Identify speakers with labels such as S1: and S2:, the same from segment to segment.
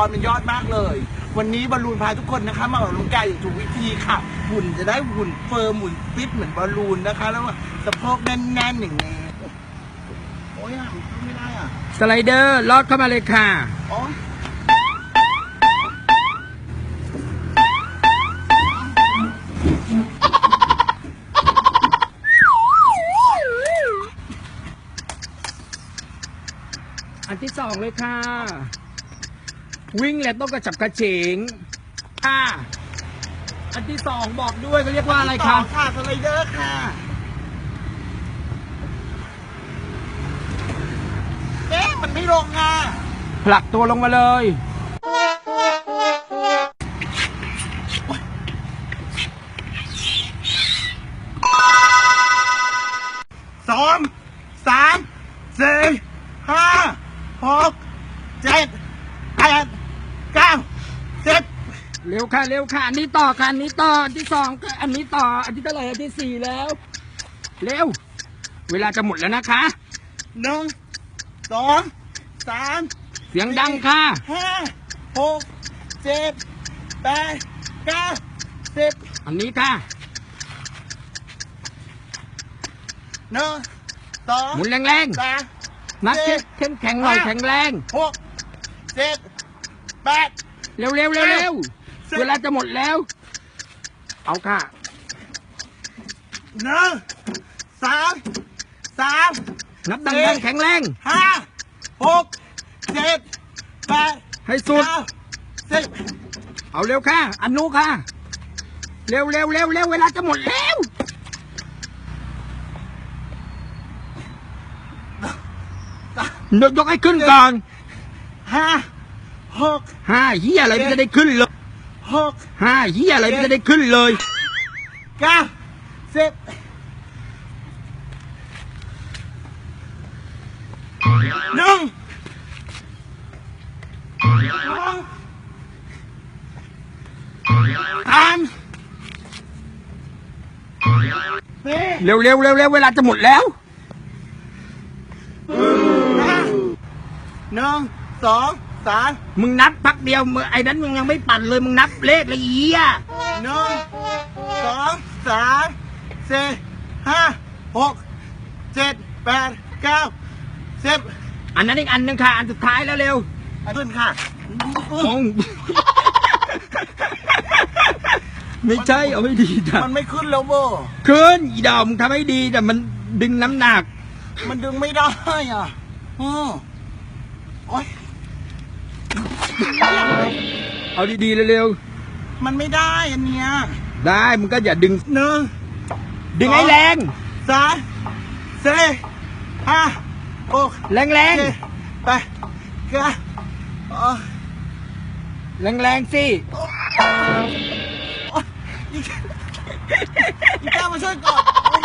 S1: อนมันยอดมากเลย วันนี้บอลลูนพาทุกคนนะคะ มาออกกำลังกายอย่างถูกวิธีค่ะ หุ่นจะได้หุ่นเฟิร์มหุ่นฟิตเหมือนบอลลูนนะคะ แล้วก็สะโพกแน่นๆอย่างนี้โอ้ยอะมันเข้าไม่ได้อะ
S2: สไลเดอร์ลอดเข้ามาเลยค่ะ
S1: อ๋อ
S2: อันที่สองเลยค่ะ วิ่งและต้องกระฉับกระเฉงค่ะอันที่สองบอกด้วยเขาเรียกว่าอะไร
S1: ต่
S2: คะ
S1: อค่ะสไลเดอร์ค่ะเอ๊ะมันไม่ลงอะ
S2: ผลักตัวลงมาเลย
S1: สองสามสี่ห้าหกเจ็ดแปดเก้าสิบ
S2: เร็วค่ะเร็วค่ะอันนี้ต่อค่ะอันนี้ต่ออันที่สองก็อันนี้ต่ออันที่เท่าไหร่อันที่สี่แล้ว เร็ว เวลาจะหมดแล้วนะคะ
S1: หนึ่งสองสาม
S2: เสียงดังค่ะ
S1: ห้าหกเจ็ดแปดเก้าสิบ
S2: อันนี้ค่ะ
S1: หนึ่งสอง
S2: หมุนแรง
S1: สาม
S2: ๆนัดเข้มเข้มแข็งหน่อยแข็งแรง
S1: หกเจ็ดแปด
S2: เร็วเร็วเร็วเร็ว
S1: สิบ
S2: เวลาจะหมดแล้ว เอาค่ะ
S1: หนึ่งสามสาม
S2: นับดังๆแข็งแรง
S1: ห้าหกเจ็ดแปด
S2: ให้สุด
S1: เก้าสิบ
S2: เอาเร็วค่ะอันนู้ค่ะ เร็วเร็วเร็วเร็วเวลาจะหมดแล้วยกยกให้ขึ้นก่อน
S1: ห้าหก
S2: ห้าเฮียอะไรมันจะได้ขึ้นเลย
S1: หก
S2: ห้าเฮียอะไรมันจะได้ขึ้นเลย
S1: เก้าสิบหนึ่งสองสามสี่
S2: เร็วเร็วเร็วเร็วเวลาจะหมดแล้ว
S1: ห้าหนึ่งสอง สาม
S2: มึงนับพักเดียวมึงไอ้นั้นมึงยังไม่ปั่นเลยมึงนับเลขละเอีย
S1: หนึ่งสองสามสี่ห้าหกเจ็ดแปดเก้าสิบ
S2: อันนั้นอีกอันหนึ่งค่ะ อันสุดท้ายแล้วเร็ว
S1: ขึ้นค่ะ
S2: โอ้ไม่ใช่เอาไม่ดีจ้ะ
S1: มันไม่ขึ้นแล้วโบ
S2: ขึ้นอีดอกมึงทำให้ดีแต่มันดึงน้ำหนัก
S1: มันดึงไม่ได้อะอือโอ๊ย
S2: เอาดีๆเร็ว
S1: มันไม่ได้อันเนี้ย
S2: ๆได้มึงก็อย่าดึง
S1: หนึ่ง
S2: ดึงให้แรง
S1: สามสี่ห้าหก
S2: แรงแรง
S1: เจ็ดแปดเก้าอ๋อ
S2: แรงแรงๆสิ
S1: โอ๊ยอีกอีกเจ้ามาช่วยก่อนโอ๊ย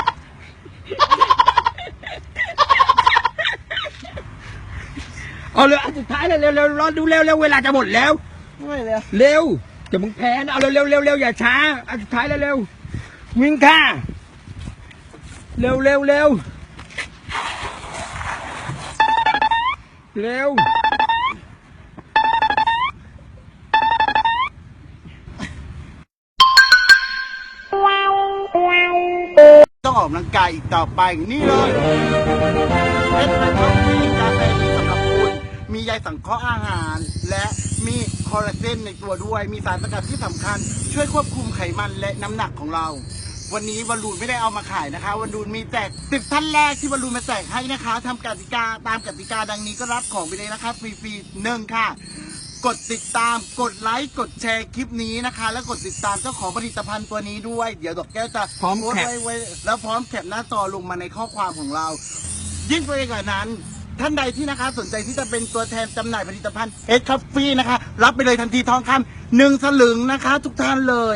S2: เอาเลยอันสุดท้ายเลยเร็วๆรอดูเร็วเร็วเวลาจะหมดแล้ว
S1: ไม่เลย
S2: เร็วจะมึงแพ้นะเอาเร็วเร็วเร็วเร็วอย่าช้าอันสุดท้ายเร็วเร็ววิ่งค่ะเร็วเร็วเร็วเร็ว
S1: ต้องออกกำลังกายอีกต่อไปนี่เลย มีใยสังเคราะห์อาหาร และมีคอลลาเจนในตัวด้วย มีสารสกัดที่สำคัญ ช่วยควบคุมไขมันและน้ำหนักของเรา วันนี้บอลลูนไม่ได้เอามาขายนะคะบอลลูนมีแจกสิบท่านแรกที่บอลลูนมาแจกให้นะคะทำกติกาตามกติกาดังนี้ก็รับของไปเลยนะคะฟรีๆหนึ่งค่ะ กดติดตามกดไลค์กดแชร์คลิปนี้นะคะ แล้วกดติดตามเจ้าของผลิตภัณฑ์ตัวนี้ด้วย เดี๋ยวดอกแก้วจะ
S2: พร้อม
S1: โพส
S2: แค
S1: ต์
S2: ป
S1: ไว้ไว้แล้วพร้อมแคปหน้าจอลงมาในข้อความของเรา ยิ่งไปกว่านั้น ท่านใดที่นะคะ สนใจที่จะเป็นตัวแทนจำหน่ายผลิตภัณฑ์เอสคัฟฟี่นะคะ รับไปเลยทันทีทองคำหนึ่งสลึงนะคะ ทุกท่านเลย